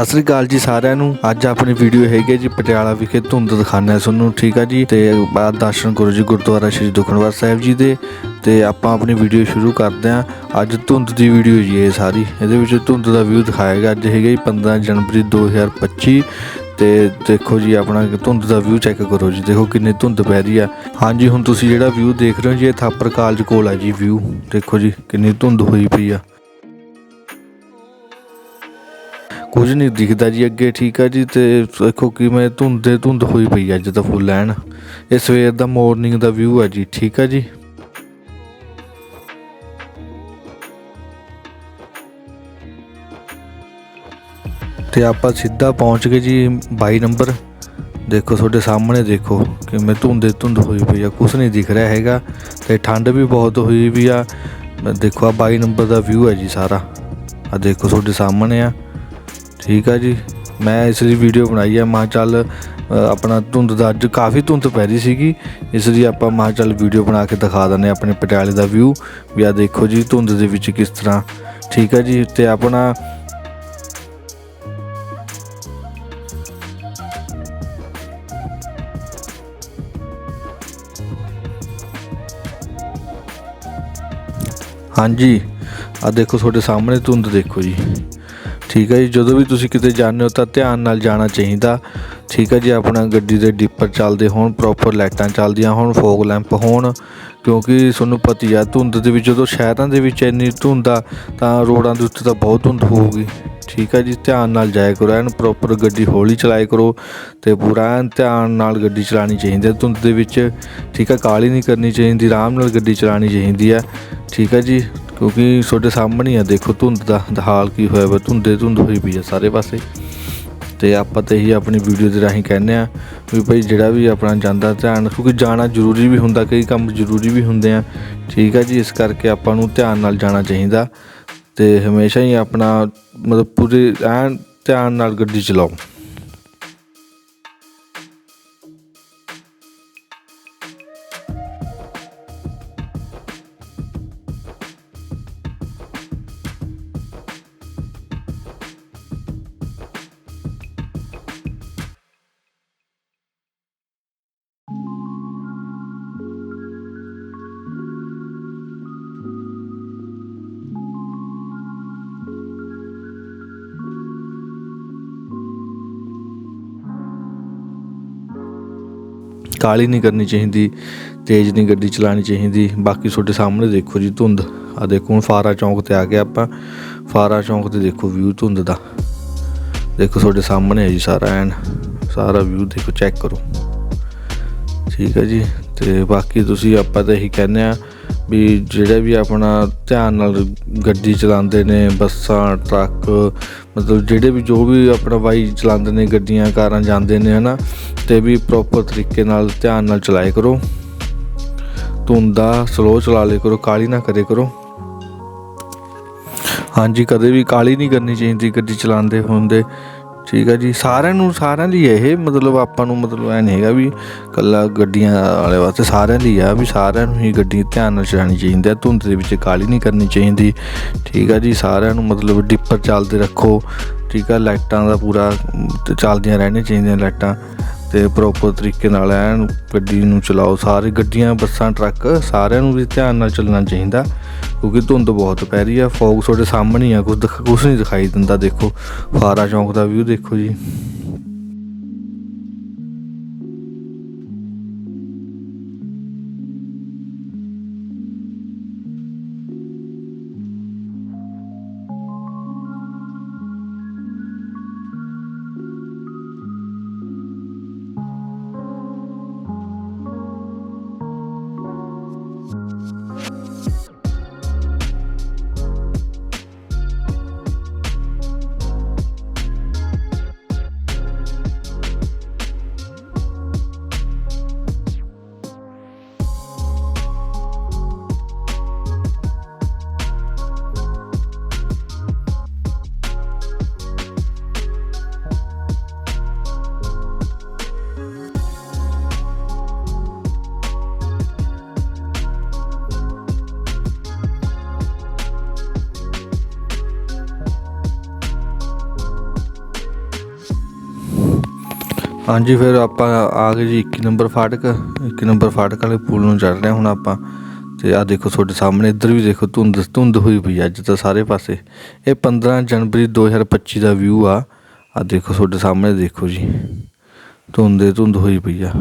ਸਤਿ ਸ੍ਰੀ ਅਕਾਲ ਜੀ ਸਾਰਿਆਂ ਨੂੰ। ਅੱਜ ਆਪਣੀ ਵੀਡੀਓ ਹੈਗੀ ਹੈ ਜੀ ਪਟਿਆਲਾ ਵਿਖੇ ਧੁੰਦ ਦਿਖਾਣਾ ਤੁਹਾਨੂੰ, ਠੀਕ ਆ ਜੀ? ਤੇ ਬਾਅਦ ਦਰਸ਼ਨ ਕਰੋ ਜੀ ਗੁਰਦੁਆਰਾ ਸ਼੍ਰੀ ਦੁਖਨਵਾਰ ਸਾਹਿਬ ਜੀ ਦੇ। ਤੇ ਆਪਾਂ ਆਪਣੀ ਵੀਡੀਓ ਸ਼ੁਰੂ ਕਰਦੇ ਹਾਂ। ਅੱਜ ਧੁੰਦ ਦੀ ਵੀਡੀਓ ਜੀ ਇਹ ਸਾਰੀ। ਇਹਦੇ ਵਿੱਚ ਧੁੰਦ ਦਾ ਵਿਊ ਦਿਖਾਇਆ ਗਿਆ। ਅੱਜ ਹੈਗਾ ਜੀ 15 ਜਨਵਰੀ 2025 ਤੇ ਦੇਖੋ ਜੀ ਆਪਣਾ ਧੁੰਦ ਦਾ ਵਿਊ ਚੈੱਕ ਕਰੋ ਜੀ। ਦੇਖੋ ਕਿੰਨੀ ਧੁੰਦ ਪੈ ਰਹੀ ਆ। ਹਾਂਜੀ, ਹੁਣ ਤੁਸੀਂ ਜਿਹੜਾ ਵਿਊ ਦੇਖ ਰਹੇ ਹੋ ਜੀ, ਇਹ ਥਾਪਰ ਕਾਲਜ ਕੋਲ ਆ ਜੀ ਵਿਊ ਦੇਖੋ ਜੀ, ਕਿੰਨੀ ਧੁੰਦ ਹੋਈ ਪਈ ਆ। ਕੁਝ ਨਹੀਂ ਦਿਖਦਾ ਜੀ ਅੱਗੇ, ਠੀਕ ਆ ਜੀ? ਤੇ ਦੇਖੋ ਕਿਵੇਂ ਧੁੰਦ ਧੁੰਦ ਹੋਈ ਪਈ ਆ ਅੱਜ ਤਾਂ ਫੁੱਲ ਐਨ। ਇਹ ਸਵੇਰ ਦਾ ਮਾਰਨਿੰਗ ਦਾ ਵਿਊ ਆ ਜੀ, ਠੀਕ ਆ ਜੀ? ਤੇ ਆਪਾਂ ਸਿੱਧਾ ਪਹੁੰਚ ਗਏ ਜੀ 22 ਨੰਬਰ। ਦੇਖੋ ਤੁਹਾਡੇ ਸਾਹਮਣੇ ਦੇਖੋ ਕਿਵੇਂ ਧੁੰਦ ਧੁੰਦ ਹੋਈ ਪਈ ਆ ਕੁਝ ਨਹੀਂ ਦਿਖ ਰਿਹਾ ਹੈਗਾ। ਤੇ ਠੰਡ ਵੀ ਬਹੁਤ ਹੋਈ ਵੀ ਆ। ਦੇਖੋ ਆ 22 ਨੰਬਰ ਦਾ ਵਿਊ ਹੈ ਜੀ ਸਾਰਾ। ਆ ਦੇਖੋ ਤੁਹਾਡੇ ਸਾਹਮਣੇ ਆ। ਠੀਕ ਆ ਜੀ। ਮੈਂ ਇਸ ਲਈ ਵੀਡੀਓ ਬਣਾਈ ਆ। ਮਾਂ ਚੱਲ ਆਪਣਾ ਧੁੰਦ ਦਾ ਅੱਜ ਕਾਫੀ ਧੁੰਦ ਪੈ ਰਹੀ ਸੀਗੀ। ਇਸ ਲਈ ਆਪਾਂ ਮਾਂ ਚੱਲ ਵੀਡੀਓ ਬਣਾ ਕੇ ਦਿਖਾ ਦਿੰਦੇ ਹਾਂ ਆਪਣੇ ਪਟਿਆਲੇ ਦਾ ਵਿਊ ਵੀ ਆ ਦੇਖੋ ਜੀ, ਧੁੰਦ ਦੇ ਵਿੱਚ ਕਿਸ ਤਰ੍ਹਾਂ। ਠੀਕ ਆ ਜੀ, ਤੇ ਆਪਣਾ ਹਾਂਜੀ ਆ ਦੇਖੋ ਤੁਹਾਡੇ ਸਾਹਮਣੇ ਧੁੰਦ ਦੇਖੋ ਜੀ। ਠੀਕ ਹੈ ਜੀ, ਜਦੋਂ ਵੀ ਤੁਸੀਂ ਕਿਤੇ ਜਾਂਦੇ ਹੋ ਤਾਂ ਧਿਆਨ ਨਾਲ ਜਾਣਾ ਚਾਹੀਦਾ। ਠੀਕ ਹੈ ਜੀ, ਆਪਣਾ ਗੱਡੀ ਦੇ ਡਿੱਪਰ ਚੱਲਦੇ ਹੋਣ ਪ੍ਰੋਪਰ ਲਾਈਟਾਂ ਚੱਲਦੀਆਂ ਹੋਣ ਫੋਗ ਲੈਂਪ ਹੋਣ, ਕਿਉਂਕਿ ਤੁਹਾਨੂੰ ਪਤੀ ਆ, ਧੁੰਦ ਦੇ ਵਿੱਚ ਜਦੋਂ ਸ਼ਹਿਰਾਂ ਦੇ ਵਿੱਚ ਇੰਨੀ ਧੁੰਦ ਆ, ਤਾਂ ਰੋਡਾਂ ਦੇ ਉੱਤੇ ਤਾਂ ਬਹੁਤ ਧੁੰਦ ਹੋਊਗੀ। ਠੀਕ ਹੈ ਜੀ, ਧਿਆਨ ਨਾਲ ਜਾਇਆ ਕਰੋ, ਐਨ ਪ੍ਰੋਪਰ ਗੱਡੀ ਹੌਲੀ ਚਲਾਇਆ ਕਰੋ ਤੇ ਪੂਰਾ ਐਨ ਧਿਆਨ ਨਾਲ ਗੱਡੀ ਚਲਾਉਣੀ ਚਾਹੀਦੀ ਹੈ ਧੁੰਦ ਦੇ ਵਿੱਚ। ਠੀਕ ਹੈ ਕਾਲੀ ਨਹੀਂ ਕਰਨੀ ਚਾਹੀਦੀ, ਆਰਾਮ ਨਾਲ ਗੱਡੀ ਚਲਾਉਣੀ ਚਾਹੀਦੀ ਹੈ। ਠੀਕ ਹੈ ਜੀ ਕਿਉਂਕਿ ਤੁਹਾਡੇ ਸਾਹਮਣੇ ਆ, ਦੇਖੋ ਧੁੰਦ ਦਾ ਹਾਲ ਕੀ ਹੋਇਆ ਵਾ, ਧੁੰਦੇ ਧੁੰਦ ਹੋਈ ਪਈ ਆ ਸਾਰੇ ਪਾਸੇ। ਤੇ ਆਪਾਂ ਤੇ ਹੀ ਆਪਣੀ ਵੀਡੀਓ ਦੇ ਰਾਹੀਂ ਕਹਿੰਦੇ ਆ ਵੀ ਭਾਈ ਜਿਹੜਾ ਵੀ ਆਪਣਾ ਜਾਂਦਾ ਧਿਆਨ, ਕਿਉਂਕਿ ਜਾਣਾ ਜ਼ਰੂਰੀ ਵੀ ਹੁੰਦਾ, ਕਈ ਕੰਮ ਜ਼ਰੂਰੀ ਵੀ ਹੁੰਦੇ ਆ। ਠੀਕ ਆ ਜੀ, ਇਸ ਕਰਕੇ ਆਪਾਂ ਨੂੰ ਧਿਆਨ ਨਾਲ ਜਾਣਾ ਚਾਹੀਦਾ। ਤੇ ਹਮੇਸ਼ਾ ਹੀ ਆਪਣਾ ਮਤਲਬ ਪੂਰੇ ਐਨ ਧਿਆਨ ਨਾਲ ਗੱਡੀ ਚਲਾਓ। ਕਾਲੀ ਨਹੀਂ ਕਰਨੀ ਚਾਹੀਦੀ, ਤੇਜ਼ ਨਹੀਂ ਗੱਡੀ ਚਲਾਉਣੀ ਚਾਹੀਦੀ। ਬਾਕੀ ਤੁਹਾਡੇ ਸਾਹਮਣੇ ਦੇਖੋ ਜੀ ਧੁੰਦ। ਆ ਦੇਖੋ ਹੁਣ ਫਾਰਾ ਚੌਂਕ ਤੇ ਆ ਗਏ ਆਪਾਂ। ਫਾਰਾ ਚੌਂਕ ਤੇ ਦੇਖੋ ਵਿਊ ਧੁੰਦ ਦਾ। ਦੇਖੋ ਤੁਹਾਡੇ ਸਾਹਮਣੇ ਹੈ ਜੀ ਸਾਰਾ ਐਨ। ਸਾਰਾ ਵਿਊ ਦੇਖੋ ਚੈੱਕ ਕਰੋ। ਠੀਕ ਹੈ ਜੀ। ਤੇ ਬਾਕੀ ਤੁਸੀਂ ਆਪਾਂ ਤਾਂ ਇਹੀ ਕਹਿੰਦੇ ਆ ਵੀ ਜਿਹੜੇ ਵੀ ਆਪਣਾ ਧਿਆਨ ਨਾਲ ਗੱਡੀ ਚਲਾਉਂਦੇ ਨੇ, ਬੱਸਾਂ, ਟਰੱਕ, ਮਤਲਬ ਜਿਹੜੇ ਵੀ ਜੋ ਵੀ ਆਪਣਾ ਬਾਈ ਚਲਾਉਂਦੇ ਨੇ, ਗੱਡੀਆਂ, ਕਾਰਾਂ ਜਾਂਦੇ ਨੇ, ਹਨਾ, ਤੇ ਵੀ ਪ੍ਰੋਪਰ ਤਰੀਕੇ ਨਾਲ ਧਿਆਨ ਨਾਲ ਚਲਾਏ ਕਰੋ। ਧੁੰਦਾ ਸਲੋ ਚਲਾ ਲਿਆ ਕਰੋ ਕਾਲੀ ਨਾ ਕਰੇ ਕਰੋ। ਹਾਂਜੀ, ਕਦੇ ਵੀ ਕਾਲੀ ਨਹੀਂ ਕਰਨੀ ਚਾਹੀਦੀ ਗੱਡੀ ਚਲਾਉਂਦੇ ਹੁੰਦੇ ਠੀਕ ਹੈ ਜੀ, ਸਾਰਿਆਂ ਨੂੰ ਸਾਰਿਆਂ ਲਈ ਇਹ ਮਤਲਬ ਆਪਾਂ ਨੂੰ ਮਤਲਬ ਐ ਨਹੀਂ ਹੈਗਾ ਵੀ ਕੱਲਾ ਗੱਡੀਆਂ ਵਾਲੇ ਵਾਸਤੇ ਸਾਰਿਆਂ ਲਈ ਆ, ਵੀ ਸਾਰਿਆਂ ਨੂੰ ਹੀ ਗੱਡੀ ਧਿਆਨ ਨਾਲ ਚਲਾਉਣੀ ਚਾਹੀਦੀ ਹੈ ਧੁੰਦ ਦੇ ਵਿੱਚ ਕਾਲੀ ਨਹੀਂ ਕਰਨੀ ਚਾਹੀਦੀ। ਠੀਕ ਆ ਜੀ, ਸਾਰਿਆਂ ਨੂੰ ਮਤਲਬ ਡਿੱਪਰ ਚੱਲਦੇ ਰੱਖੋ। ਠੀਕ ਆ, ਲਾਈਟਾਂ ਦਾ ਪੂਰਾ ਚੱਲਦੀਆਂ ਰਹਿਣੀਆਂ ਚਾਹੀਦੀਆਂ ਲਾਈਟਾਂ। ਤੇ ਪ੍ਰੋਪਰ ਤਰੀਕੇ ਨਾਲ ਐਨ ਗੱਡੀ ਨੂੰ ਚਲਾਓ। ਸਾਰੇ ਗੱਡੀਆਂ, ਬੱਸਾਂ, ਟਰੱਕ ਸਾਰਿਆਂ ਨੂੰ ਵੀ ਧਿਆਨ ਨਾਲ ਚੱਲਣਾ ਚਾਹੀਦਾ, ਕਿਉਂਕਿ ਧੁੰਦ ਬਹੁਤ ਪੈ ਰਹੀ ਆ। ਫੌਗ ਤੁਹਾਡੇ ਸਾਹਮਣੇ ਆ ਕੁਝ ਦਿਖ- ਕੁਛ ਨਹੀਂ ਦਿਖਾਈ ਦਿੰਦਾ, ਦੇਖੋ। ਫਾਰਾ ਚੌਂਕ ਦਾ ਵਿਊ ਦੇਖੋ ਜੀ। ਹਾਂਜੀ, ਫਿਰ ਆਪਾਂ ਆ ਗਏ ਜੀ 21 ਨੰਬਰ ਫਾਟਕ। 21 ਨੰਬਰ ਫਾਟਕ ਵਾਲੇ ਪੁਲ ਨੂੰ ਚੜ ਰਹੇ ਹੁਣ ਆਪਾਂ। ਤੇ ਆ ਦੇਖੋ ਤੁਹਾਡੇ ਸਾਹਮਣੇ, ਇੱਧਰ ਵੀ ਦੇਖੋ ਧੁੰਦ ਧੁੰਦ ਹੋਈ ਪਈ ਆ ਅੱਜ ਤਾਂ ਸਾਰੇ ਪਾਸੇ। ਇਹ 15 ਜਨਵਰੀ 2025 ਦਾ ਵਿਊ ਆ। ਆ ਦੇਖੋ ਤੁਹਾਡੇ ਸਾਹਮਣੇ, ਦੇਖੋ ਜੀ। ਧੁੰਦੇ, ਧੁੰਦ ਹੋਈ ਪਈ ਆ।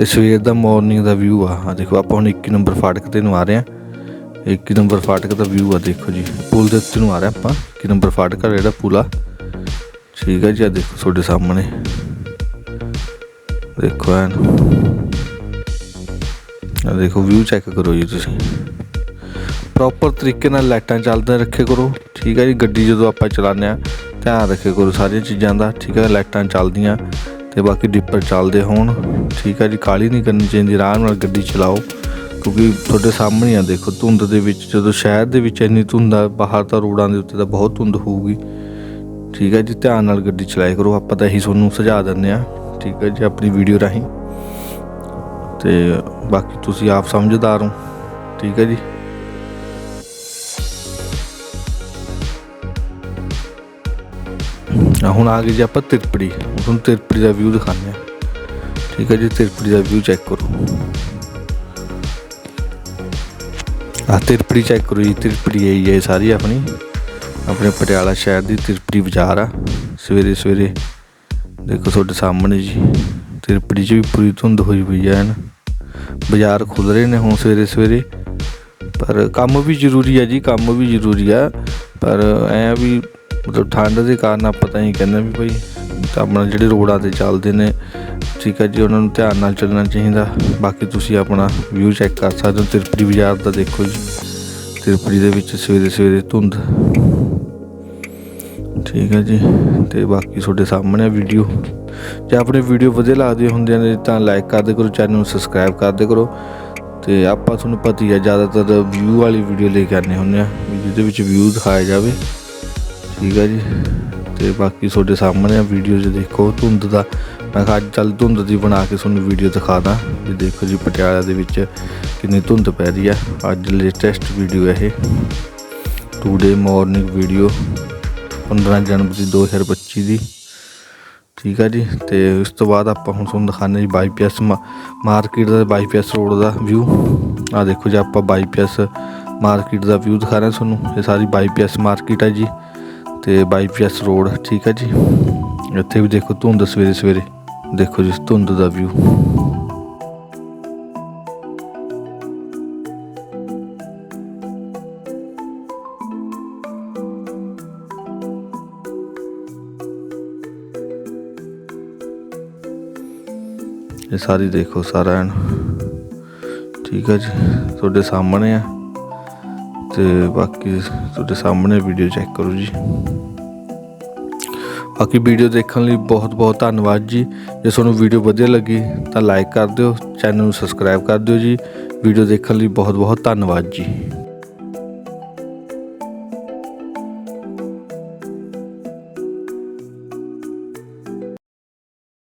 ਇਹ ਸਵੇਰ ਦਾ ਮਾਰਨਿੰਗ ਦਾ ਵਿਊ ਆ। ਆ ਦੇਖੋ, ਆਪਾਂ ਹੁਣ 21 ਨੰਬਰ ਫਾਟਕ ਤੇ ਨੂੰ ਆ ਰਹੇ ਹਾਂ। 21 ਨੰਬਰ ਫਾਟਕ ਦਾ ਵਿਊ ਆ, ਦੇਖੋ ਜੀ। ਪੁਲ ਦੇ ਉੱਤੇ ਨੂੰ ਆ ਰਹੇ ਆਪਾਂ। 21 ਨੰਬਰ ਫਾਟਕ ਦਾ ਜਿਹੜਾ ਪੁਲ ਆ। ਠੀਕ ਹੈ ਜੀ, ਆ ਦੇਖੋ ਤੁਹਾਡੇ ਸਾਹਮਣੇ। ਦੇਖੋ ਐਨ। ਆ ਦੇਖੋ ਵਿਊ ਚੈੱਕ ਕਰੋ ਜੀ ਤੁਸੀਂ। ਪ੍ਰੋਪਰ ਤਰੀਕੇ ਨਾਲ ਲਾਈਟਾਂ ਚੱਲਦੇ ਰੱਖੇ ਕਰੋ। ਠੀਕ ਹੈ ਜੀ, ਗੱਡੀ ਜਦੋਂ ਆਪਾਂ ਚਲਾਉਂਦੇ ਆ ਧਿਆਨ ਰੱਖੇ ਕਰੋ ਸਾਰੀਆਂ ਚੀਜ਼ਾਂ ਦਾ। ਠੀਕ ਹੈ ਲਾਈਟਾਂ ਚੱਲਦੀਆਂ ਤੇ ਬਾਕੀ ਡਿੱਪਰ ਚੱਲਦੇ ਹੋਣ। ਠੀਕ ਹੈ ਜੀ ਕਾਲੀ ਨਹੀਂ ਕਰਨੀ ਚਾਹੀਦੀ, ਆਰਾਮ ਨਾਲ ਗੱਡੀ ਚਲਾਓ। ਕਿਉਂਕਿ ਤੁਹਾਡੇ ਸਾਹਮਣੇ ਆ, ਦੇਖੋ ਧੁੰਦ ਦੇ ਵਿੱਚ, ਜਦੋਂ ਸ਼ਹਿਰ ਦੇ ਵਿੱਚ ਇੰਨੀ ਧੁੰਦ ਆ, ਬਾਹਰ ਤਾਂ ਰੋਡਾਂ ਦੇ ਉੱਤੇ ਤਾਂ ਬਹੁਤ ਧੁੰਦ ਹੋਊਗੀ। ਠੀਕ ਹੈ ਜੀ, ਧਿਆਨ ਨਾਲ ਗੱਡੀ ਚਲਾਇਆ ਕਰੋ, ਆਪਾਂ ਤਾਂ ਇਹੀ ਤੁਹਾਨੂੰ ਸੁਝਾਅ ਦਿੰਦੇ ਆ ਠੀਕ ਹੈ ਜੀ, ਆਪਣੀ ਵੀਡੀਓ ਰਾਹੀਂ। ਤੇ ਬਾਕੀ ਤੁਸੀਂ ਆਪ ਸਮਝਦਾਰ ਹੋ। ਠੀਕ ਹੈ ਜੀ। ਆ ਹੁਣ ਆ ਗਏ ਜੀ ਆਪਾਂ ਤਿਰਪੜੀ। ਹੁਣ ਤੁਹਾਨੂੰ ਤਿਰਪੜੀ ਦਾ ਵਿਊ ਦਿਖਾਉਂਦੇ ਆ ਠੀਕ ਹੈ ਜੀ, ਤਿਰਪੜੀ ਦਾ ਵਿਊ ਚੈੱਕ ਕਰੋ। ਆ ਤਿਰਪੜੀ ਚੈੱਕ ਕਰੋ ਜੀ, ਤਿਰਪੜੀ ਇਹ ਹੈ ਸਾਰੀ ਆਪਣੀ। ਆਪਣੇ ਪਟਿਆਲਾ ਸ਼ਹਿਰ ਦੀ ਤਿਰਪੜੀ ਬਾਜ਼ਾਰ ਆ। ਸਵੇਰੇ ਸਵੇਰੇ ਦੇਖੋ ਤੁਹਾਡੇ ਸਾਹਮਣੇ ਜੀ, ਤਿਰਪੜੀ 'ਚ ਵੀ ਪੂਰੀ ਧੁੰਦ ਹੋਈ ਪਈ ਐ ਨਾ ਬਾਜ਼ਾਰ ਖੁੱਲ ਰਹੇ ਨੇ ਹੁਣ ਸਵੇਰੇ ਸਵੇਰੇ, ਪਰ ਕੰਮ ਵੀ ਜ਼ਰੂਰੀ ਆ ਜੀ, ਕੰਮ ਵੀ ਜ਼ਰੂਰੀ ਆ। ਪਰ ਐ ਵੀ ਮਤਲਬ ਠੰਡ ਦੇ ਕਾਰਨ ਆਪਾਂ ਤਾਂ ਹੀ ਕਹਿੰਦੇ ਵੀ ਭਾਈ ਤਾਂ ਆਪਣਾ ਜਿਹੜੇ ਰੋਡਾਂ ਤੇ ਚੱਲਦੇ ਨੇ, ਠੀਕ ਹੈ ਜੀ, ਉਹਨਾਂ ਨੂੰ ਧਿਆਨ ਨਾਲ ਚੱਲਣਾ ਚਾਹੀਦਾ। ਬਾਕੀ ਤੁਸੀਂ ਆਪਣਾ ਵਿਊ ਚੈੱਕ ਕਰ ਸਕਦੇ ਹੋ, ਤਿਰਪੜੀ ਬਾਜ਼ਾਰ ਦਾ ਦੇਖੋ ਜੀ। ਤਿਰਪੜੀ ਦੇ ਵਿੱਚ ਸਵੇਰੇ ਸਵੇਰੇ ਧੁੰਦ। ਠੀਕ ਹੈ ਜੀ, ਤੇ ਬਾਕੀ ਤੁਹਾਡੇ ਸਾਹਮਣੇ ਵੀਡੀਓ ਜੇ ਆਪਣੇ ਵੀਡੀਓ ਵਧੀਆ ਲੱਗਦੇ ਹੁੰਦੇ ਨੇ ਤਾਂ ਲਾਈਕ ਕਰਦੇ ਕਰੋ ਚੈਨਲ ਨੂੰ ਸਬਸਕ੍ਰਾਈਬ ਕਰਦੇ ਕਰੋ। ਤੇ ਆਪਾਂ ਤੁਹਾਨੂੰ ਪਤਾ ਹੀ ਹੈ ਜ਼ਿਆਦਾਤਰ ਵਿਊ ਵਾਲੀ ਵੀਡੀਓ ਲੈ ਕੇ ਆਨੇ ਹੁੰਦੇ ਆ, ਵੀ ਜਿਹਦੇ ਵਿੱਚ ਵਿਊ ਦਿਖਾਇਆ ਜਾਵੇ। ਠੀਕ ਹੈ ਜੀ, ਤੇ ਬਾਕੀ ਤੁਹਾਡੇ ਸਾਹਮਣੇ ਆ ਵੀਡੀਓ ਜੇ ਦੇਖੋ ਧੁੰਦ ਦਾ, ਮੈਂ ਕਿਹਾ ਅੱਜ ਚੱਲ ਧੁੰਦ ਦੀ ਬਣਾ ਕੇ ਤੁਹਾਨੂੰ ਵੀਡੀਓ ਦਿਖਾਦਾ। ਵੀ ਦੇਖੋ ਜੀ, ਪਟਿਆਲਾ ਦੇ ਵਿੱਚ ਕਿੰਨੀ ਧੁੰਦ ਪੈ ਰਹੀ ਆ। ਅੱਜ ਲੇਟੈਸਟ ਵੀਡੀਓ ਹੈ ਇਹ ਟੂਡੇ ਮਾਰਨਿੰਗ ਵੀਡੀਓ 15 ਜਨਵਰੀ 2025 ਦੀ ਠੀਕ ਆ ਜੀ, ਤੇ ਉਸ ਤੋਂ ਬਾਅਦ ਆਪਾਂ ਹੁਣ ਤੁਹਾਨੂੰ ਦਿਖਾਉਂਦੇ ਜੀ ਬਾਈਪੀਐਸ ਮਾਰਕੀਟ ਦਾ ਬਾਈਪੀਐਸ ਰੋਡ ਦਾ ਵਿਊ ਆ ਦੇਖੋ ਜੀ, ਆਪਾਂ ਬਾਈਪੀਐਸ ਮਾਰਕੀਟ ਦਾ ਵਿਊ ਦਿਖਾ ਰਹੇ ਹਾਂ ਤੁਹਾਨੂੰ। ਇਹ ਸਾਰੀ ਬਾਈਪੀਐਸ ਮਾਰਕੀਟ ਹੈ ਜੀ, ਤੇ ਬਾਈਪੀਐਸ ਰੋਡ ਠੀਕ ਹੈ ਜੀ। ਇੱਥੇ ਵੀ ਦੇਖੋ ਧੁੰਦ ਸਵੇਰੇ ਸਵੇਰੇ ਦੇਖੋ ਜੀ, ਧੁੰਦ ਦਾ ਵਿਊ ਇਹ ਸਾਰੀ ਦੇਖੋ, ਸਾਰਾ ਐਨ। ਠੀਕ ਹੈ ਜੀ, ਤੁਹਾਡੇ ਸਾਹਮਣੇ ਆ। ਤੇ ਬਾਕੀ ਤੁਹਾਡੇ ਸਾਹਮਣੇ ਵੀਡੀਓ ਚੈੱਕ ਕਰੋ ਜੀ। ਬਾਕੀ ਵੀਡੀਓ ਦੇਖਣ ਲਈ ਬਹੁਤ ਬਹੁਤ ਧੰਨਵਾਦ ਜੀ। ਜੇ ਤੁਹਾਨੂੰ ਵੀਡੀਓ ਵਧੀਆ ਲੱਗੀ, ਤਾਂ ਲਾਈਕ ਕਰ ਦਿਓ ਚੈਨਲ ਨੂੰ ਸਬਸਕ੍ਰਾਈਬ ਕਰ ਦਿਓ ਜੀ। ਵੀਡੀਓ ਦੇਖਣ ਲਈ ਬਹੁਤ ਬਹੁਤ ਧੰਨਵਾਦ ਜੀ।